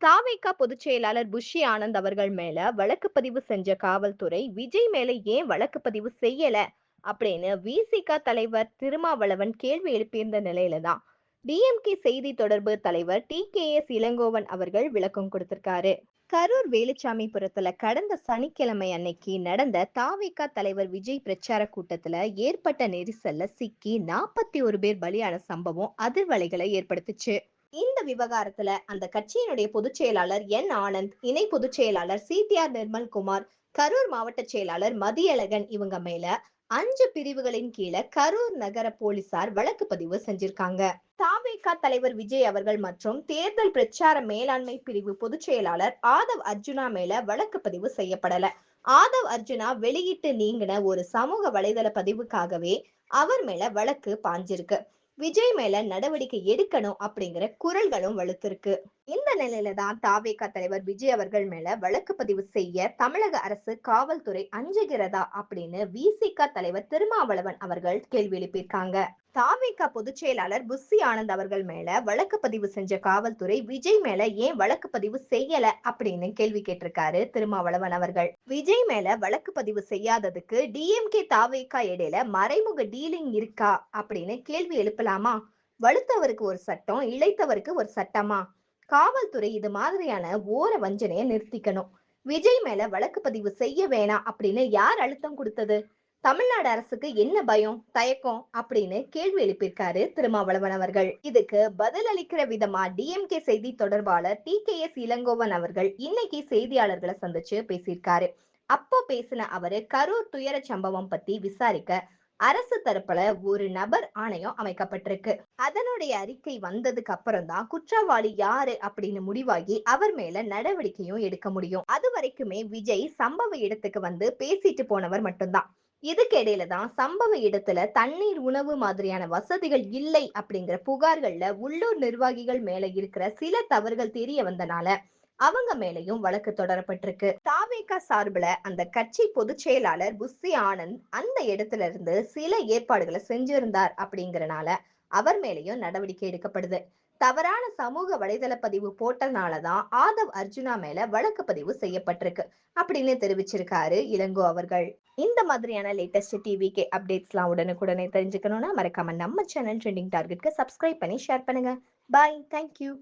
தாவேகா பொதுச் செயலாளர் புஷி ஆனந்த் அவர்கள் மேல வழக்கு பதிவு செஞ்ச காவல்துறை விஜய் மேல ஏன் வழக்கு பதிவு செய்யல? அப்படின்னு விசிகா தலைவர் திருமாவளவன் கேள்வி எழுப்பியிருந்த நிலையில தான் டிஎம்கே செய்தி தொடர்பு தலைவர் டி கே எஸ் இளங்கோவன் அவர்கள் விளக்கம் கொடுத்திருக்காரு. கரூர் வேலுச்சாமிபுரத்துல கடந்த சனிக்கிழமை அன்னைக்கு நடந்த தாவேகா தலைவர் விஜய் பிரச்சார கூட்டத்துல ஏற்பட்ட நெரிசல்ல சிக்கி நாற்பத்தி ஒரு பேர் பலியான சம்பவம் அதிர்வலைகளை ஏற்படுத்துச்சு. இந்த விவகாரத்துல அந்த கட்சியினுடைய பொதுச் செயலாளர் என் ஆனந்த் இணை பொதுச் செயலாளர் சிடிஆர் நிர்மல்குமார் கரூர் மாவட்ட செயலாளர் மதியழகன் இவங்க மேல அஞ்சு பிரிவுகளின் கீழே கரூர் நகர போலீசார் வழக்கு பதிவு செஞ்சிருக்காங்க. தாவேகா தலைவர் விஜய் அவர்கள் மற்றும் தேர்தல் பிரச்சார மேலாண்மை பிரிவு பொதுச் செயலாளர் ஆதவ் அர்ஜுனா மேல வழக்கு பதிவு செய்யப்படல. ஆதவ் அர்ஜுனா வெளியிட்டு நீங்கின ஒரு சமூக வலைதள பதிவுக்காகவே அவர் மேல வழக்கு பாஞ்சிருக்கு. விஜய் மேல நடவடிக்கை எடுக்கணும் அப்படிங்கிற குரல்களும் வலுத்திருக்கு. இந்த நிலையில தான் தாவேகா தலைவர் விஜய் அவர்கள் மேல வழக்கு பதிவு செய்ய தமிழக அரசு காவல்துறை அஞ்சுகிறதா அப்படின்னு விசிக தலைவர் திருமாவளவன் அவர்கள் கேள்வி எழுப்பியிருக்காங்க. தாவேகா பொதுச் செயலாளர் புஸ்ஸி ஆனந்த் அவர்கள் மேல வழக்கு பதிவு செஞ்ச காவல்துறை விஜய் மேல ஏன் வழக்கு பதிவு செய்யல அப்படின்னு கேள்வி கேட்டிருக்காரு திருமாவளவன் அவர்கள். விஜய் மேல வழக்கு பதிவு செய்யாததுக்கு டிஎம்கே தாவேகா இடையில மறைமுக டீலிங் இருக்கா அப்படின்னு கேள்வி எழுப்பலாமா? வலுத்தவருக்கு ஒரு சட்டம் இழைத்தவருக்கு ஒரு சட்டமா? காவல்துறை இது மாதிரியான ஓர வஞ்சனையை நிறுத்திக்கணும். விஜய் மேல வழக்கு பதிவு செய்ய வேணாம் அப்படின்னு யார் அழுத்தம் கொடுத்தது? தமிழ்நாடு அரசுக்கு என்ன பயம் தயக்கம் அப்படின்னு கேள்வி எழுப்பியிருக்காரு திருமாவளவன் அவர்கள். இதுக்கு பதில் அளிக்கிற விதமா டிஎம்கே செய்தி தொடர்பாளர் டி கே எஸ் இளங்கோவன் அவர்கள் இன்னைக்கு செய்தியாளர்களை சந்திச்சு பேசியிருக்காரு. அப்போ பேசின அவரு கரூர் துயர சம்பவம் பத்தி விசாரிக்க அரசு தரப்புல ஒரு நபர் ஆணையம் அமைக்கப்பட்டிருக்கு. அதனுடைய அறிக்கை வந்ததுக்கு அப்புறம் தான் குற்றவாளி யாரு அப்படின்னு முடிவாகி அவர் மேல நடவடிக்கையும் எடுக்க முடியும். அது வரைக்குமே விஜய் சம்பவ இடத்துக்கு வந்து பேசிட்டு போனவர் மட்டும்தான். இதுக்கு இடையில தான் சம்பவ இடத்துல தண்ணீர் உணவு மாதிரியான வசதிகள் இல்லை அப்படிங்கிற புகார்கள்ல உள்ளூர் நிர்வாகிகள் மேல இருக்கிற சில தவறுகள் தெரிய வந்தனால அவங்க மேலையும் வழக்கு தொடரப்பட்டிருக்கு. தாவேகா சார்பில் அந்த கட்சி பொதுச் செயலாளர் புஸ்ஸி ஆனந்த் அந்த இடத்துல இருந்து சில ஏற்பாடுகளை செஞ்சிருந்தார் அப்படிங்கறனால அவர் மேலையும் நடவடிக்கை எடுக்கப்படுது. தவறான சமூக வலைதள பதிவு போட்டனாலதான் ஆதவ் அர்ஜுனா மேல வழக்கு பதிவு செய்யப்பட்டிருக்கு அப்படின்னு தெரிவிச்சிருக்காரு இளங்கோ அவர்கள். இந்த மாதிரியான லேட்டஸ்ட் டிவிகே அப்டேட்ஸ்லாம் உடனுக்குடனே தெரிஞ்சுக்கணும்னா மறக்காம நம்ம சேனல் ட்ரெண்டிங் டார்கெட்க்கு சப்ஸ்கிரைப் பண்ணி ஷேர் பண்ணுங்க. Bye thank you